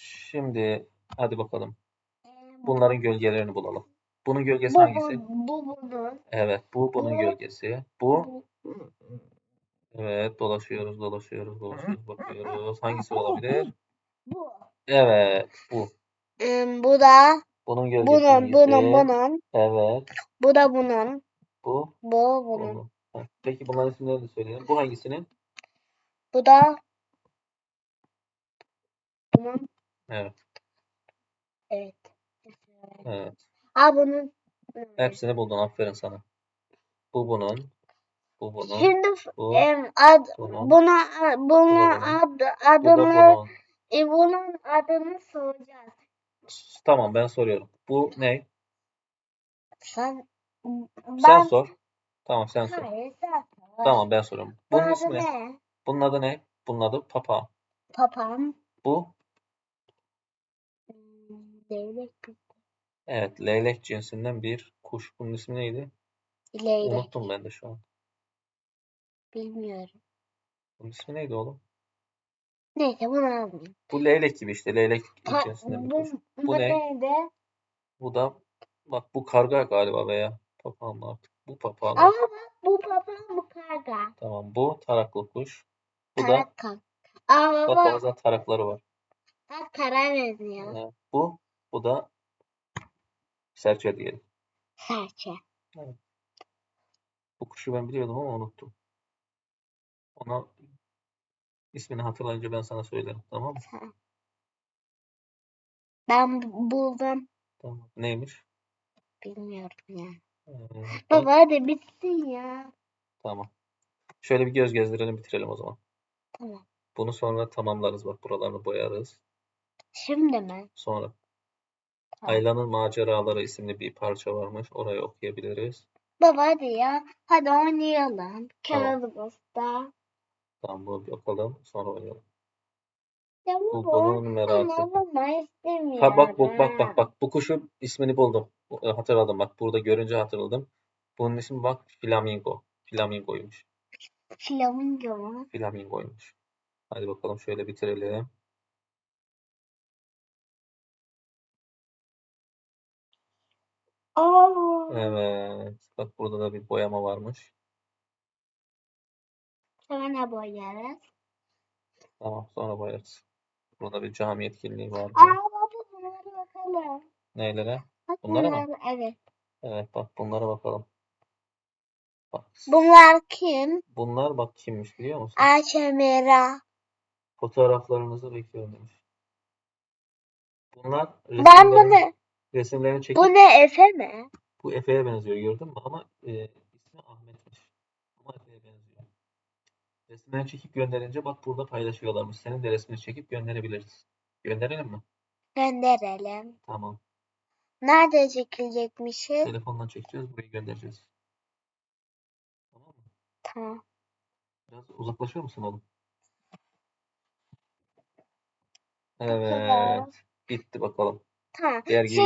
Şimdi hadi bakalım. Ee, Bunların gölgelerini bulalım. Bunun gölgesi bu, hangisi? bu, bu bunun. Evet, bu bunun Bu- gölgesi. Bu evet dolaşıyoruz, dolaşıyoruz, dolaşıyoruz, bakıyoruz. Hangisi olabilir? bu. Evet, bu. Bu da Bunun gölgesi bunun, hangisi? bunun, bunun. Evet, Bu da bunun. bu Bu bunun. Ha, Peki bunların isimlerini de söyleyelim. Bu hangisinin? Bu da bunun. Evet, Evet. evet. Aa bunun. Hepsini buldun. Aferin sana. Bu bunun. Bu bunun. Şimdi Bu, em, ad, bunun. buna bunun ad, bu adını bunun. e, bunun adını soracağız. Tamam ben soruyorum. Bu ne? Sen ben Sen sor. Tamam sen sor. hayır sen sor. Tamam ben soruyorum. Bunun adı ismi ne? ne? Bunun adı ne? Bunun adı papağan. Papağan. Bu Leylek. evet leylek cinsinden bir kuş. Bunun ismi neydi? Leylek. Unuttum ben de şu an. Bilmiyorum. Bunun ismi neydi oğlum? Neyse bunu almayayım. Bu leylek gibi işte. Leylek Ha, cinsinden bir bu, kuş. bu, Bu ne? neydi? Bu da bak bu karga galiba veya papağan mı artık? Bu papağan. Ama bak bu papağan bu karga. Tamam bu taraklı kuş. Bu da. Ama bak bak, bazen tarakları var. bak kara benziyor. Bu bu da serçe diyelim. Serçe. Bu kuşu ben biliyordum ama unuttum. Ona ismini hatırlayınca ben sana söylerim. Tamam mı? Ben bu- buldum. Tamam. Neymiş? Bilmiyorum ya. Ee, Baba hadi bitsin ya. tamam. Şöyle bir göz gezdirelim bitirelim o zaman. Tamam. Bunu sonra tamamlarız. Bak buralarını boyarız. Şimdi mi? Sonra. Tamam. Ayla'nın Maceraları isimli bir parça varmış. Orayı okuyabiliriz. Baba hadi ya. Hadi oynayalım. Kağıdımızda. Tamam bunu bir bakalım. Sonra oynayalım. Ya. Google'un merakı. Ha bak bak bak bak bak. Bu kuşun ismini buldum. Bu- e, Hatırladım bak. Burada görünce hatırladım. Bunun ismi bak Flamingo. Flamingoymuş. Flamingo mu? Flamingoymuş. Hadi bakalım şöyle bitirelim. Oo. Evet. Bak burada da bir boyama varmış. Sonra ne boyarız? Tamam sonra boyarız. Burada bir cami etkinliği vardı. Aa baba bunlara bakalım. Neylere? Bak Bunlara mı? bunlara- Evet. Evet bak bunlara bakalım. Bak Bunlar kim? bunlar bak kimmiş biliyor musun? Ayşe Mera. Fotoğraflarınızı bekliyorum demiş. Bunlar Ben resimlerini, bunu. Resimlerini çekip Bu ne Efe mi? bu Efe'ye benziyor gördün mü? Ama e, ismi Ahmet'miş. Ama Efe'ye benziyor. Resimlerini çekip gönderince bak burada paylaşıyorlarmış. Senin de resmini çekip gönderebiliriz. Gönderelim mi? Gönderelim. Tamam. Nerede çekilecekmişiz? Telefondan çekeceğiz. Burayı göndereceğiz. Tamam mı? Tamam. Biraz uzaklaşıyor musun oğlum? Evet. Bitti bakalım. Tamam. Dergiyi